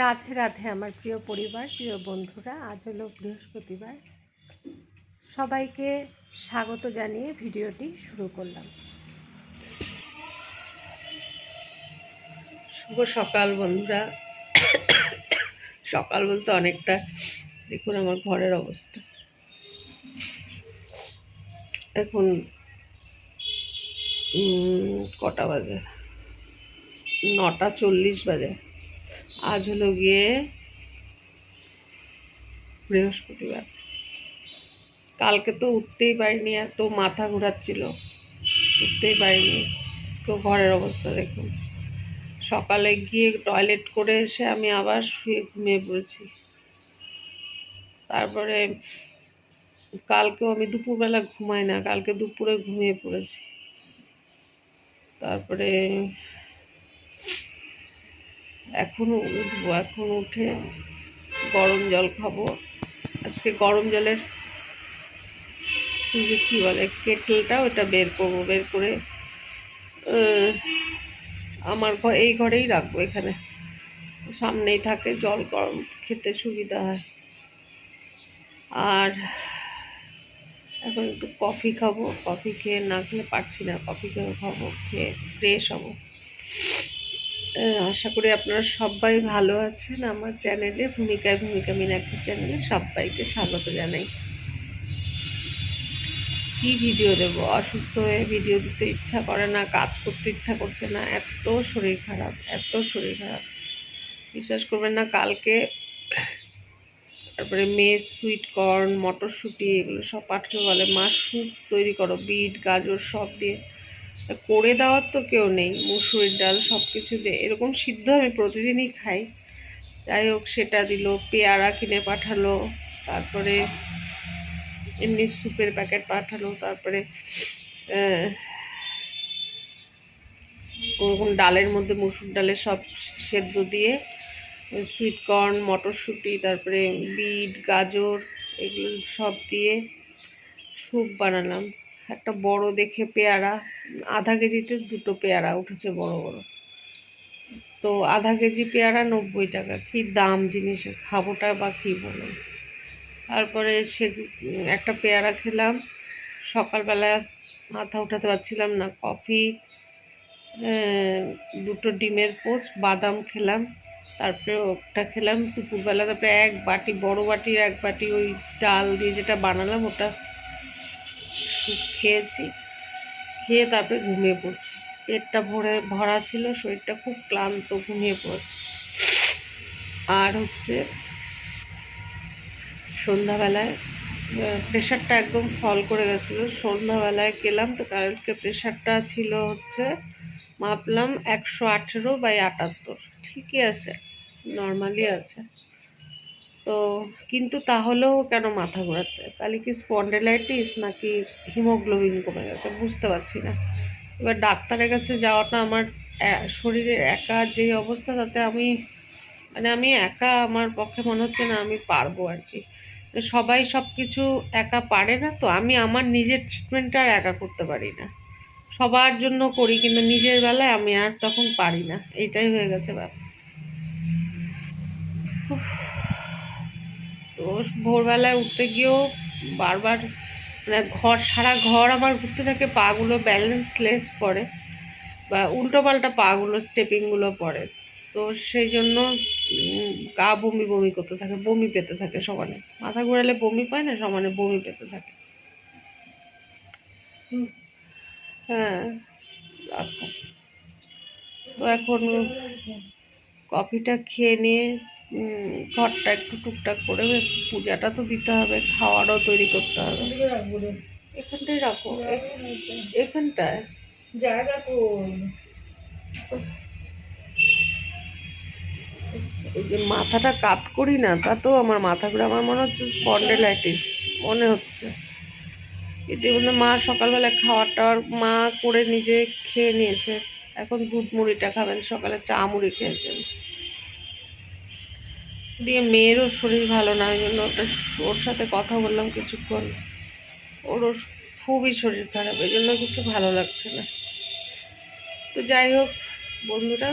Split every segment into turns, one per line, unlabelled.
রাধে রাধে আমার প্রিয় পরিবার, প্রিয় বন্ধুরা, আজ হলো বৃহস্পতিবার। সবাইকে স্বাগত জানিয়ে ভিডিওটি শুরু করলাম। শুভ সকাল বন্ধুরা। সকাল বলতে অনেকটা, দেখুন আমার ঘরের অবস্থা। এখন কটা বাজে? নটা চল্লিশ বাজে। আজ হলো গিয়ে বৃহস্পতিবার। কালকে তো উঠতেই পারিনি এত মাথা ঘোরাচ্ছিল। উঠতেই পারিনি। আজকেও ঘরের অবস্থা দেখুন। সকালে গিয়ে টয়লেট করে এসে আমি আবার শুয়ে ঘুমিয়ে পড়েছি। তারপরে কালকেও আমি দুপুরবেলা ঘুমাই না, কালকে দুপুরে ঘুমিয়ে পড়েছি। তারপরে এখনও উঠবো এখন উঠে গরম জল খাব। আজকে গরম জলের যে কী বলে, কেটলটা ওটা বের করব, বের করে আমার ঘর এই ঘরেই রাখব এখানে। সামনেই থাকে জল গরম, খেতে সুবিধা হয়। আর এখন একটু কফি খাব, কফি খেয়ে না খেলে পারছি না, কফি খেয়ে, খাব, খেয়ে ফ্রেশ হব। আশা করি আপনারা সবাই ভালো আছেন আমার চ্যানেলে, ভূমিকায় ভূমিকা মিনাক্ষী চ্যানেলে সবাইকে স্বাগত জানাই। কি ভিডিও দেব? অসুস্থ হয়ে ভিডিও দিতে ইচ্ছা করে না, কাজ করতে ইচ্ছা করছে না, এত শরীর খারাপ, এত শরীর খারাপ। বিশ্বাস করবেন না, কালকে তারপরে মেয়ে সুইট কর্ন, মটরশুঁটি, এগুলো সব পাঠালো বলে মা স্যুপ তৈরি করো, বিট, গাজর সব দিয়ে। করে দেওয়ার তো কেউ নেই। মুসুরির ডাল সব কিছু দিয়ে এরকম সিদ্ধ আমি প্রতিদিনই খাই। যাই হোক, সেটা দিল, পেয়ারা কিনে পাঠালো, তারপরে এমনি স্যুপের প্যাকেট পাঠালো, তারপরে ওরকম ডালের মধ্যে মুসুর ডালের সব সেদ্ধ দিয়ে সুইট কর্ন মটরশুঁটি, তারপরে বিট, গাজর, এগুলো সব দিয়ে স্যুপ বানালাম। একটা বড় দেখে পেয়ারা, আধা কেজিতে দুটো পেয়ারা উঠেছে বড় বড়। তো আধা কেজি পেয়ারা নব্বই টাকা। কি দাম জিনিসের খাবোটা বা কী বলুন তারপরে সে একটা পেয়ারা খেলাম। সকালবেলা মাথা উঠাতে পারছিলাম না, কফি দুটো ডিমের পোচ বাদাম খেলাম। তারপরে ওটা খেলাম। দুপুরবেলা তারপরে এক বাটি, বড় বাটির এক বাটি ওই ডাল দিয়ে যেটা বানালাম, ওটা স্যুপ খেয়েছি। খেয়ে তারপরে ঘুমিয়ে পড়ছি। পেটটা ভরে ভরা ছিল, শরীরটা খুব ক্লান্ত, ঘুমিয়ে পড়েছে। আর হচ্ছে সন্ধ্যাবেলায় প্রেশারটা একদম ফল করে গেছিল। সন্ধ্যাবেলায় গেলাম তো কালকে প্রেশারটা ছিল হচ্ছে মাপলাম একশো আঠেরো বাই আটাত্তর। ঠিকই আছে নর্মালি আছে। তো কিন্তু তাহলেও কেন মাথা ঘোরাচ্ছে? তাহলে কি স্পন্ডেলাইটিস নাকি হিমোগ্লোবিন কমে গেছে? বুঝতে পারছি না। এবার ডাক্তারের কাছে যাওয়াটা আমার শরীরের একা যে অবস্থা, তাতে আমি মানে আমি একা আমার পক্ষে মনে হচ্ছে না আমি পারব আর কি। সবাই সব কিছু একা পারে না তো, আমি আমার নিজের ট্রিটমেন্টটা আর একা করতে পারি না। সবার জন্য করি, কিন্তু নিজের বেলায় আমি আর তখন পারি না। এইটাই হয়ে গেছে ব্যাপার। তো ভোরবেলায় উঠতে গিয়েও বারবার মানে ঘর সারা ঘর আমার ঘুরতে থাকে পাগুলো ব্যালেন্সলেস পড়ে বা উল্টো পাল্টা পাগুলো স্টেপিংগুলো পড়ে। তো সেই জন্য গা বমি বমি করতে থাকে বমি পেতে থাকে সমানে। মাথা ঘোরালে বমি পায় না সমানে বমি পেতে থাকে। হ্যাঁ তো এখন কফিটা খেয়ে নিয়ে ঘরটা একটু টুকটাক করে হয়েছে। পূজাটা তো দিতে হবে খাওয়ারও তৈরি করতে হবে। এখানটায় রাখো। এখানটায়?
জায়গা
এই যে মাথাটা কাত করি না তাতেও আমার মাথা ঘুরে আমার মনে হচ্ছে স্পন্ডেলাইটিস মনে হচ্ছে। ইতিমধ্যে মা সকালবেলা খাওয়ার টাওয়ার মা করে নিজে খেয়ে নিয়েছে। এখন দুধ মুড়িটা খাবেন সকালে চা মুড়ি খেয়েছেন। দিয়ে মেয়েরও শরীর ভালো না, ওই জন্য ওটা ওর সাথে কথা বললাম কিছুক্ষণ। ওরও খুবই শরীর খারাপ এই জন্য কিছু ভালো লাগছে না। তো যাই হোক, বন্ধুরা,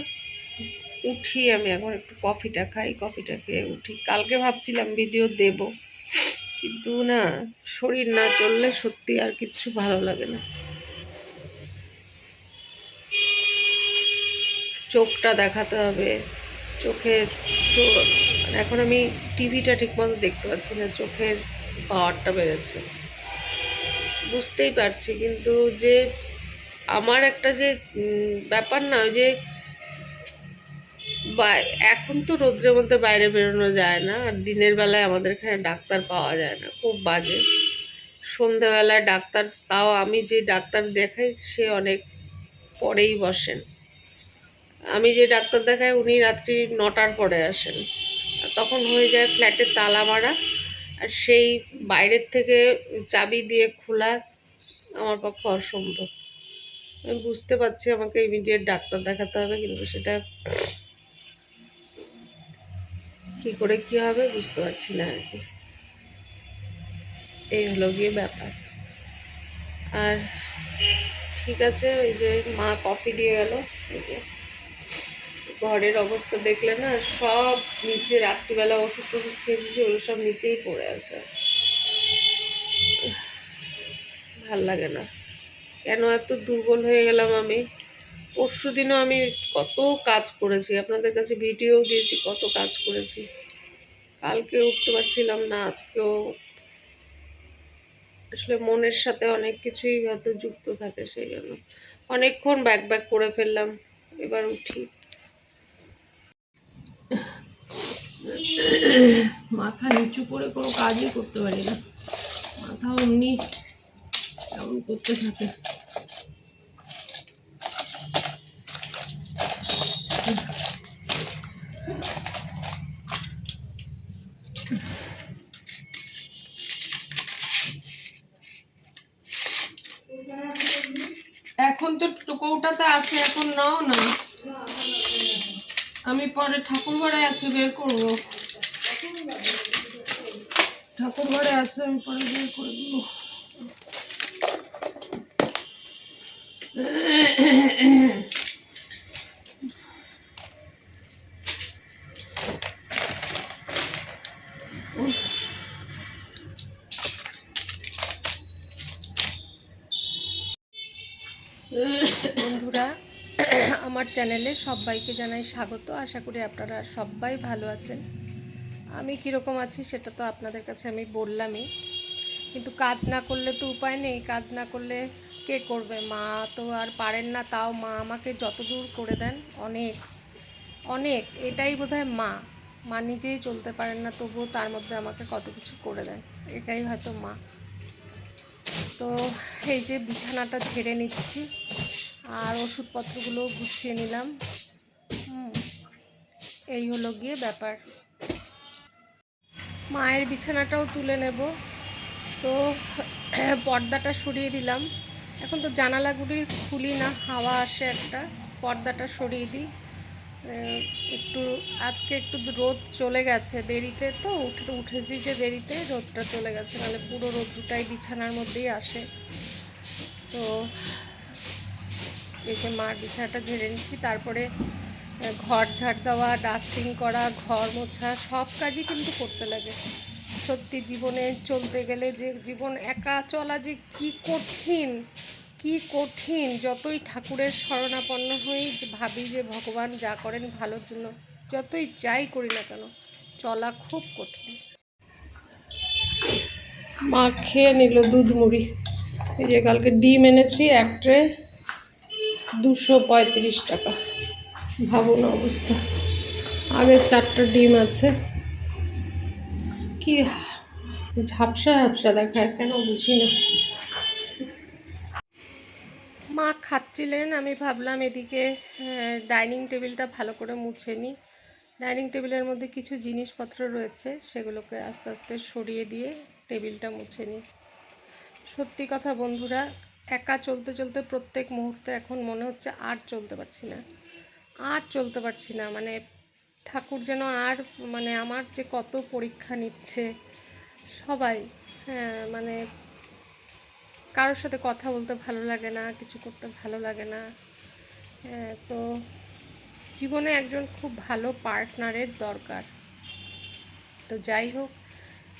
উঠি আমি এখন একটু কফিটা খাই, কফিটা খেয়ে উঠি। কালকে ভাবছিলাম ভিডিও দেব, কিন্তু না, শরীর না চললে সত্যি আর কিচ্ছু ভালো লাগে না। চোখটা দেখাতে হবে চোখের এখন আমি টিভিটা ঠিকমতো দেখতে পাচ্ছি না, চোখের পাওয়ারটা বেড়েছে। বুঝতেই পারছি, কিন্তু যে আমার একটা যে ব্যাপার না, ওই যে এখন তো রোদ্রের মধ্যে বাইরে বেরোনো যায় না, আর দিনের বেলায় আমাদের এখানে ডাক্তার পাওয়া যায় না, খুব বাজে। সন্ধেবেলায় ডাক্তার, তাও আমি যে ডাক্তার দেখাই, সে অনেক পরেই বসেন। আমি যে ডাক্তার দেখাই, উনি রাত্রি নটার পরে আসেন। তখন হয়ে যায় ফ্ল্যাটে তালা মারা। আর সেই বাইরের থেকে চাবি দিয়ে খোলা আমার পক্ষে অসম্ভব। আমি বুঝতে পারছি আমাকে ইমিডিয়েট ডাক্তার দেখাতে হবে, কিন্তু সেটা কি করে কি হবে বুঝতে পারছি না আর কি। এই হলো গিয়ে ব্যাপার। আর ঠিক আছে, ওই যে মা কফি দিয়ে গেল। ঘরের অবস্থা দেখলে না, সব নিচে রাত্রিবেলা ওষুধ টষুধ খেয়েছি, ওগুলো সব নিচেই পড়ে আছে। ভালো লাগে না। কেন এত দুর্বল হয়ে গেলাম আমি? পরশু দিনও আমি কত কাজ করেছি, আপনাদের কাছে ভিডিও দিয়েছি, কত কাজ করেছি। কালকে উঠতে পারছিলাম না, আজকেও আসলে মনের সাথে অনেক কিছুই হয়তো যুক্ত থাকে, সেই জন্য। অনেকক্ষণ ব্যাক ব্যাক করে ফেললাম, এবার উঠি। মাথা নিচু করে কোনো কাজই করতে পারি না। মাথা অমনি এমন করতে থাকে। এখন তো কৌটাতে আছে, এখন নাও না। আমি পরে ঠাকুর ঘরে আছে, বের করব। ঠাকুর ঘরে আছে, আমি পরে বের করে বন্ধুরা আমার চ্যানেলে সবাইকে জানাই স্বাগত। আশা করি আপনারা সবাই ভালো আছেন। আমি কীরকম আছি সেটা তো আপনাদের কাছে আমি বললামই। কিন্তু কাজ না করলে তো উপায় নেই। কাজ না করলে কে করবে? মা তো আর পারেন না, তাও মা আমাকে যতদূর করে দেন, অনেক অনেক, এটাই বোধহয় মা। মা নিজেই চলতে পারেন না, তবুও তার মধ্যে আমাকে কত কিছু করে দেন, এটাই হয়তো মা। তো এই যে বিছানাটা ঝেড়ে নিচ্ছি। আর ওষুধপত্রগুলো গুছিয়ে নিলাম। এই হলো গিয়ে ব্যাপার। মায়ের বিছানাটাও তুলে নেব। তো পর্দাটা সরিয়ে দিলাম। এখন তো জানালাগুলি খুলি না, হাওয়া আসে একটা। পর্দাটা সরিয়ে দিই। একটু, আজকে একটু রোদ চলে গেছে দেরিতে। তো উঠে, উঠেছি যে দেরিতে, রোদটা চলে গেছে। নাহলে পুরো রোদটাই বিছানার মধ্যেই আসে। তো যে মার বিছানাটা ঝেড়ে নিচ্ছি, তারপরে ঘর ঝাড় দেওয়া ডাস্টিং করা, ঘর মোছা, সব কাজই কিন্তু করতে লাগে। সত্যি জীবনে চলতে গেলে যে জীবন একা চলা যে কি কঠিন কি কঠিন, যতই ঠাকুরের শরণাপন্ন হই ভাবি যে ভগবান যা করেন ভালোর জন্য, যতই যাই করি না কেন, চলা খুব কঠিন। মা খেয়ে নিল দুধ মুড়ি। এই যে কালকে ডিম এনেছি, এক ট্রে দুশো পঁয়ত্রিশ টাকা। ভাবুন অবস্থা। আগের চারটা ডিম আছে। কি ঝাপসা ঝাপসা দেখায়, কেন বুঝি না। মা খাচ্ছিলেন, আমি ভাবলাম এদিকে ডাইনিং টেবিলটা ভালো করে মুছে নিই ডাইনিং টেবিলের মধ্যে কিছু জিনিসপত্র রয়েছে, সেগুলোকে আস্তে আস্তে সরিয়ে দিয়ে টেবিলটা মুছে নিই সত্যি কথা বন্ধুরা একা চলতে চলতে প্রত্যেক মুহূর্তে এখন মনে হচ্ছে আর চলতে পারছি না। আর চলতে পারছি না। মানে ঠাকুর যেন আর মানে আমার যে কত পরীক্ষা নিচ্ছে সবাই হ্যাঁ মানে কারোর সাথে কথা বলতে ভালো লাগে না কিছু করতে ভালো লাগে না। হ্যাঁ, তো জীবনে একজন খুব ভালো পার্টনারের দরকার। তো যাই হোক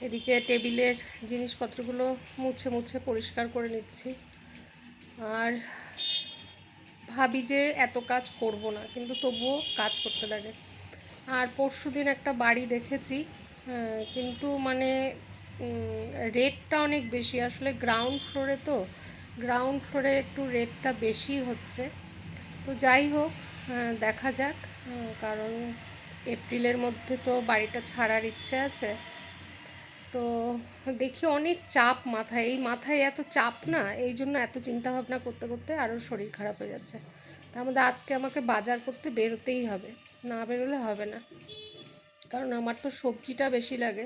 এদিকে টেবিলের জিনিসপত্রগুলো মুছে মুছে পরিষ্কার করে নিচ্ছি। আর ভাবি যে এত কাজ করব না, কিন্তু তবুও কাজ করতে লাগে। আর পরশু দিন একটা বাড়ি দেখেছি কিন্তু মানে রেটটা অনেক বেশি। আসলে গ্রাউন্ড ফ্লোরে তো গ্রাউন্ড ফ্লোরে একটু রেটটা বেশি হচ্ছে। তো যাই হোক দেখা যাক কারণ এপ্রিলের মধ্যে তো বাড়িটা ছাড়ার ইচ্ছে আছে। তো দেখি অনেক চাপ মাথায়। এই মাথায় এত চাপ না, এই জন্য এত চিন্তা ভাবনা করতে করতে আরও শরীর খারাপ হয়ে যাচ্ছে। তার মধ্যে আজকে আমাকে বাজার করতে বেরোতেই হবে, না বেরোলে হবে না। কারণ আমার তো সবজিটা বেশি লাগে,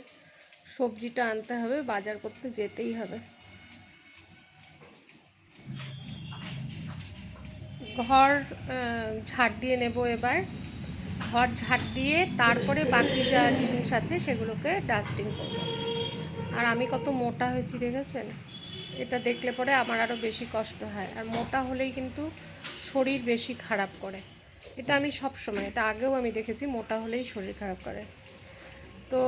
সবজিটা আনতে হবে, বাজার করতে যেতেই হবে। ঘর ঝাড় দিয়ে নেব এবার। ঘর ঝাড় দিয়ে তারপরে বাকি যা জিনিস আছে সেগুলোকে ডাস্টিং করব। আর আমি কত মোটা হয়েছি দেখেছেন? এটা দেখলে পরে আমার আরও বেশি কষ্ট হয়। আর মোটা হলেই কিন্তু শরীর বেশি খারাপ করে। এটা আমি সব সময় এটা আগেও আমি দেখেছি, মোটা হলেই শরীর খারাপ করে। তো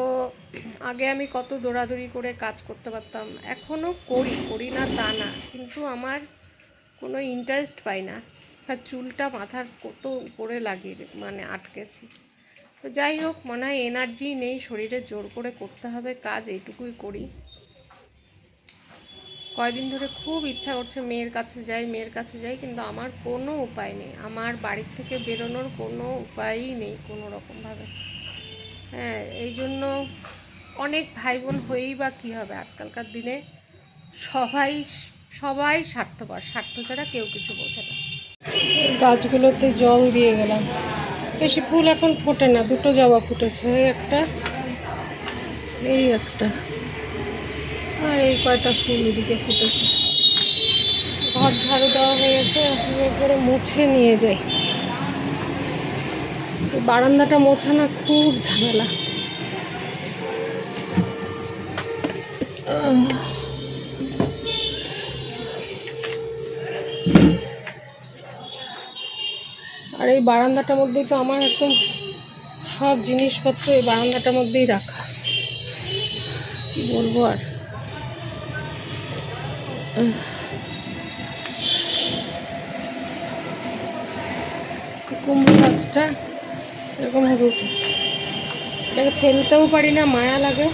আগে আমি কত দৌড়াদৌড়ি করে কাজ করতে পারতাম এখনও করি করি না তা না। কিন্তু আমার কোনো ইন্টারেস্ট পাই না। আর চুলটা মাথার কত উপরে লাগিয়ে মানে আটকেছি। তো যাই হোক, মনে হয় এনার্জি নেই, শরীরে জোর করে করতে হবে কাজ, এইটুকুই করি। কয়দিন ধরে খুব ইচ্ছা করছে মেয়ের কাছে যাই, মেয়ের কাছে যাই, কিন্তু আমার কোনো উপায় নেই। আমার বাড়ির থেকে বেরোনোর কোনো উপায়ই নেই কোনো রকমভাবে হ্যাঁ এই জন্য অনেক ভাই বোন হয়েই বা কী হবে? আজকালকার দিনে সবাই সবাই স্বার্থপর। স্বার্থ ছাড়া কেউ কিছু বোঝে না। গাছগুলোতে জল দিয়ে গেলাম। বেশি ফুল এখন ফোটে না, দুটো জবা ফুটেছে একটা, এই একটা। আর এই কয়টা ফুল এদিকে ফুটেছে। ঘর ঝাড়ু দেওয়া হয়ে গেছে এরপরে মুছে নিয়ে যাই। বারান্দাটা মোছা না খুব ঝামেলা। বারান্দাটার মধ্যেই তো আমার একদম সব জিনিসপত্র এই বারান্দাটার মধ্যেই রাখা। বলব আর? কুমড়ো গাছটা এরকম উঠেছে। এটাকে ফেলতেও পারি না, মায়া লাগে।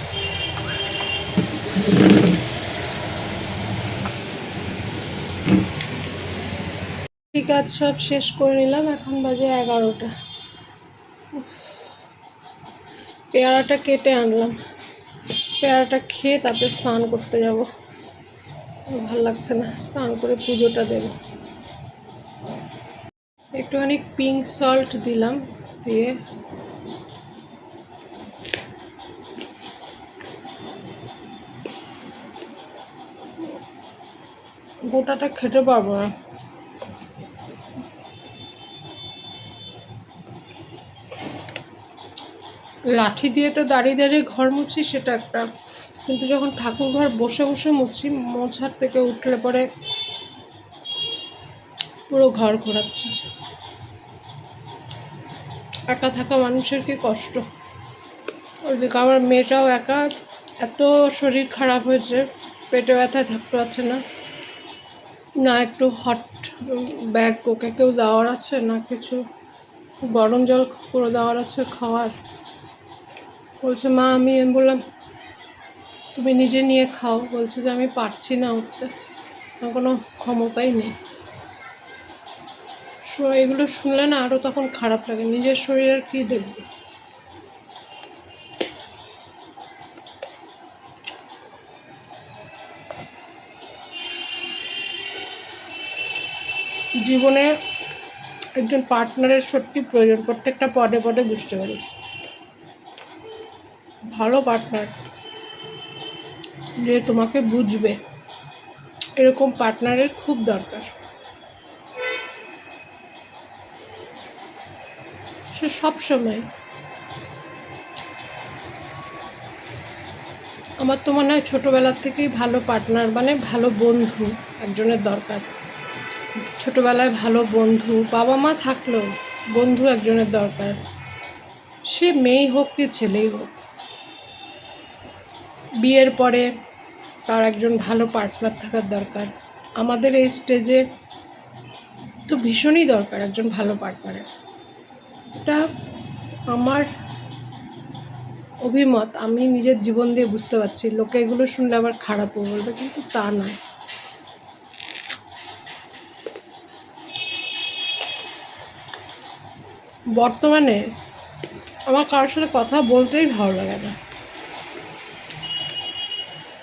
ঠিক আছে, সব শেষ করে নিলাম। এখন বাজে এগারোটা। পেয়ারাটা কেটে আনলাম। পেয়ারাটা খেয়ে তারপরে স্নান করতে যাব। ভালো লাগছে না। স্নান করে পুজোটা দেব। একটুখানি পিঙ্ক সল্ট দিলাম দিয়ে। গোটাটা খেতে পারব না। লাঠি দিয়ে তো দাঁড়িয়ে দাঁড়িয়ে ঘর মুছি, সেটা একটা। কিন্তু যখন ঠাকুর ঘর বসে বসে মুছি মোছার থেকে উঠলে পরে পুরো ঘর ঘোরাচ্ছে। একা থাকা মানুষের কি কষ্ট? ওইদিকে আমার মেয়েটাও একা, এত শরীর খারাপ হয়েছে, পেটে ব্যথায় থাকতে পারছে না। না একটু হট ব্যাগ ওকে কেউ দেওয়ার আছে, না কিছু। গরম জল করে দেওয়ার আছে, খাওয়ার। বলছে, মা, আমি আমি বললাম, তুমি নিজে নিয়ে খাও। বলছে যে, আমি পারছি না উঠতে। আমার কোনো ক্ষমতাই নেই। এগুলো শুনলে না আরও তখন খারাপ লাগে। নিজের শরীরের কী দেখবে? জীবনে একজন পার্টনারের সত্যি প্রয়োজন। প্রত্যেকটা পদে পদে বুঝতে পারি। ভালো পার্টনার যে তোমাকে বুঝবে। এরকম পার্টনারের খুব দরকার। সে সব সময় আমার তো মনে হয় ছোটোবেলার থেকেই ভালো পার্টনার মানে ভালো বন্ধু একজনের দরকার। ছোটোবেলায় ভালো বন্ধু, বাবা মা থাকলেও বন্ধু একজনের দরকার। সে মেয়েই হোক কি ছেলেই হোক। বিয়ের পরে তার একজন ভালো পার্টনার থাকার দরকার। আমাদের এই স্টেজে তো ভীষণই দরকার একজন ভালো পার্টনারের এটা আমার অভিমত, আমি নিজের জীবন দিয়ে বুঝতে পারছি। লোকে এগুলো শুনলে আবার খারাপও বলবে, কিন্তু তা নয়। বর্তমানে আমার কারোর সাথে কথা বলতেই ভালো লাগে না।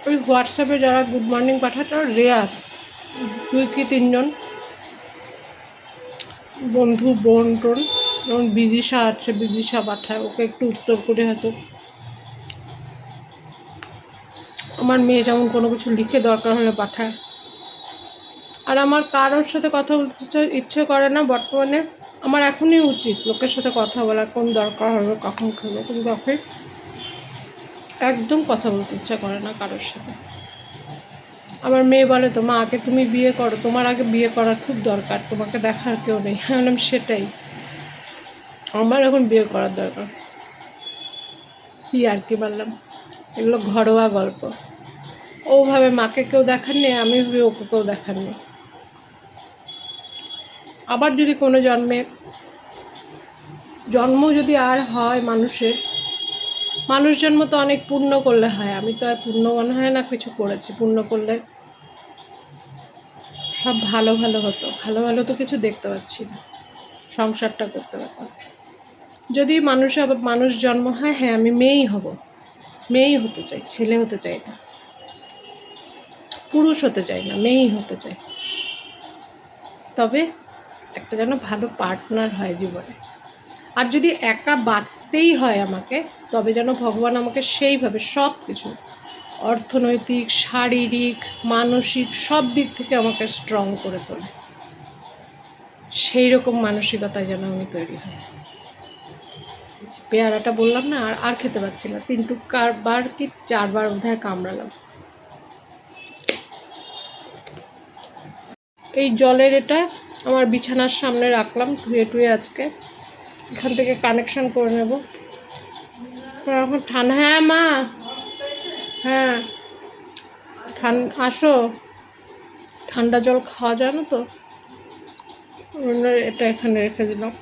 ওই হোয়াটসঅ্যাপে যারা গুড মর্নিং পাঠায় তারা রেয়ার দুই কি তিনজন। বন্ধু, বোন, টোন, যেমন বিদিশা আছে, বিদিশা পাঠায়, ওকে একটু উত্তর করে হয়তো। আমার মেয়ে যেমন কোনো কিছু লিখে দরকার হলে পাঠায়। আর আমার কারোর সাথে কথা বলতে ইচ্ছে- করে না বর্তমানে। আমার এখনই উচিত লোকের সাথে কথা বলা কোন দরকার হবে, কখন খেলব, কিন্তু তখন একদম কথা বলতে ইচ্ছা করে না কারোর সাথে। আমার মেয়ে বলে তো মা আগে তুমি বিয়ে করো। তোমার আগে বিয়ে করার খুব দরকার। তোমাকে দেখার কেউ নেই। আমি বললাম, সেটাই। আমার এখন বিয়ে করার দরকার। কি আর কি বললাম? এগুলো ঘরোয়া গল্প। ওভাবে মাকে কেউ দেখার নেই, আমি ভাবি ওকে কেউ দেখার নেই। আবার যদি কোনো জন্মে, জন্ম যদি আর হয় মানুষের মানুষ জন্ম তো অনেক পূর্ণ করলে হয়। আমি তো আর পূর্ণ মনে হয় না, কিছু করেছি। পূর্ণ করলে সব ভালো ভালো হতো। ভালো ভালো তো কিছু দেখতে পাচ্ছি না। সংসারটা করতে পারতাম। যদি মানুষ আবার, মানুষ জন্ম হয় হ্যাঁ আমি মেয়েই হব। মেয়েই হতে চাই, ছেলে হতে চাই না। পুরুষ হতে চাই না, মেয়েই হতে চাই। তবে একটা যেন ভালো পার্টনার হয় জীবনে। আর যদি একা বাঁচতেই হয় আমাকে, তবে যেন ভগবান আমাকে সেইভাবে সব কিছু অর্থনৈতিক, শারীরিক, মানসিক, সব দিক থেকে আমাকে স্ট্রং করে তোলে। সেই রকম মানসিকতায় যেন আমি তৈরি হই। পেয়ারাটা বললাম না, আর আর খেতে পারছি না। তিন টুকবার কি চারবার বোধহয় কামড়ালাম। এই জলের এটা আমার বিছানার সামনে রাখলাম, ধুয়ে টুয়ে আজকে। এখান থেকে কানেকশান করে নেব। এখন ঠান্ডা হ্যাঁ মা। হ্যাঁ। ঠান আসো। ঠান্ডা জল খাওয়া যায় না তো? এটা এখানে রেখে দিলাম।